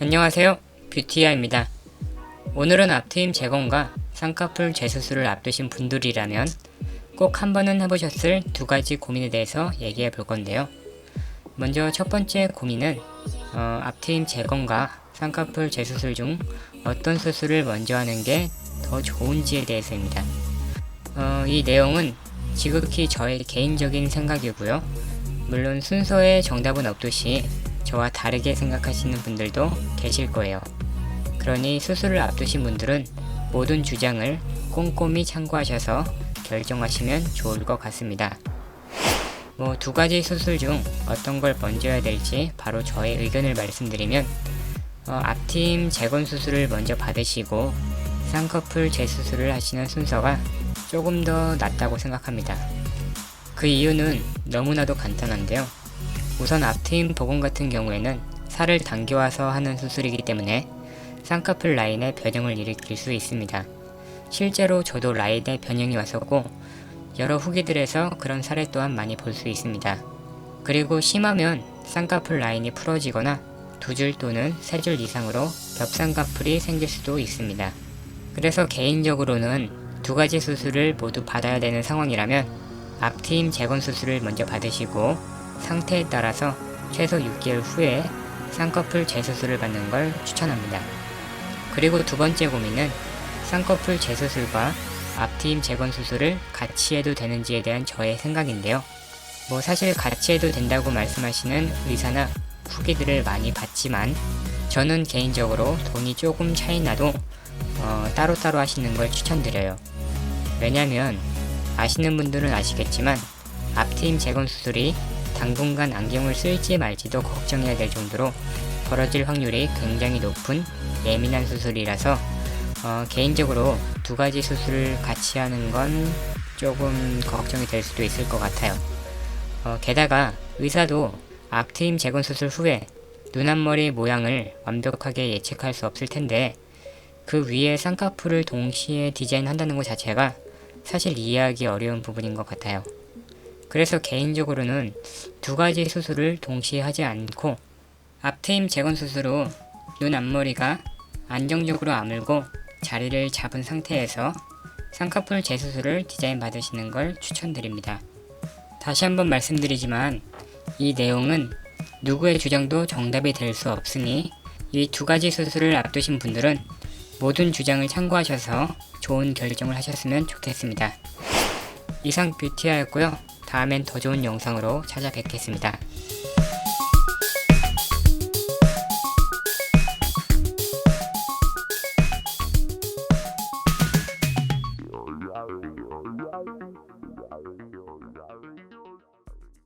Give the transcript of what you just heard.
안녕하세요. 뷰티아입니다. 오늘은 앞트임 재건과 쌍꺼풀 재수술을 앞두신 분들이라면 꼭 한 번은 해보셨을 두 가지 고민에 대해서 얘기해 볼 건데요. 먼저 첫 번째 고민은 어, 앞트임 재건과 쌍꺼풀 재수술 중 어떤 수술을 먼저 하는 게 더 좋은지에 대해서입니다. 어, 이 내용은 지극히 저의 개인적인 생각이고요. 물론 순서에 정답은 없듯이 저와 다르게 생각하시는 분들도 계실 거예요. 그러니 수술을 앞두신 분들은 모든 주장을 꼼꼼히 참고하셔서 결정하시면 좋을 것 같습니다. 뭐 두 가지 수술 중 어떤 걸 먼저 해야 될지 바로 저의 의견을 말씀드리면 어, 앞팀 재건 수술을 먼저 받으시고 쌍꺼풀 재수술을 하시는 순서가 조금 더 낫다고 생각합니다. 그 이유는 너무나도 간단한데요. 우선 앞트임 복원 같은 경우에는 살을 당겨와서 하는 수술이기 때문에 쌍꺼풀 라인에 변형을 일으킬 수 있습니다. 실제로 저도 라인에 변형이 왔었고 여러 후기들에서 그런 사례 또한 많이 볼 수 있습니다. 그리고 심하면 쌍꺼풀 라인이 풀어지거나 두 줄 또는 세 줄 이상으로 겹쌍꺼풀이 생길 수도 있습니다. 그래서 개인적으로는 두 가지 수술을 모두 받아야 되는 상황이라면 앞트임 재건 수술을 먼저 받으시고 상태에 따라서 최소 6개월 후에 쌍꺼풀 재수술을 받는 걸 추천합니다. 그리고 두 번째 고민은 쌍꺼풀 재수술과 앞트임 재건 수술을 같이 해도 되는지에 대한 저의 생각인데요. 뭐 사실 같이 해도 된다고 말씀하시는 의사나 후기들을 많이 봤지만 저는 개인적으로 돈이 조금 차이 나도 어, 따로따로 하시는 걸 추천드려요. 왜냐면 아시는 분들은 아시겠지만 앞트임 재건 수술이 당분간 안경을 쓸지 말지도 걱정해야 될 정도로 벌어질 확률이 굉장히 높은 예민한 수술이라서 어, 개인적으로 두 가지 수술을 같이 하는 건 조금 걱정이 될 수도 있을 것 같아요. 어, 게다가 의사도 앞트임 재건 수술 후에 눈 앞머리 모양을 완벽하게 예측할 수 없을 텐데 그 위에 쌍꺼풀을 동시에 디자인한다는 것 자체가 사실 이해하기 어려운 부분인 것 같아요. 그래서 개인적으로는 두 가지 수술을 동시에 하지 않고 앞트임 재건 수술 후 눈 앞머리가 안정적으로 아물고 자리를 잡은 상태에서 쌍꺼풀 재수술을 디자인 받으시는 걸 추천드립니다. 다시 한번 말씀드리지만 이 내용은 누구의 주장도 정답이 될 수 없으니 이 두 가지 수술을 앞두신 분들은 모든 주장을 참고하셔서 좋은 결정을 하셨으면 좋겠습니다. 이상 뷰티아였고요. 다음엔 더 좋은 영상으로 찾아뵙겠습니다.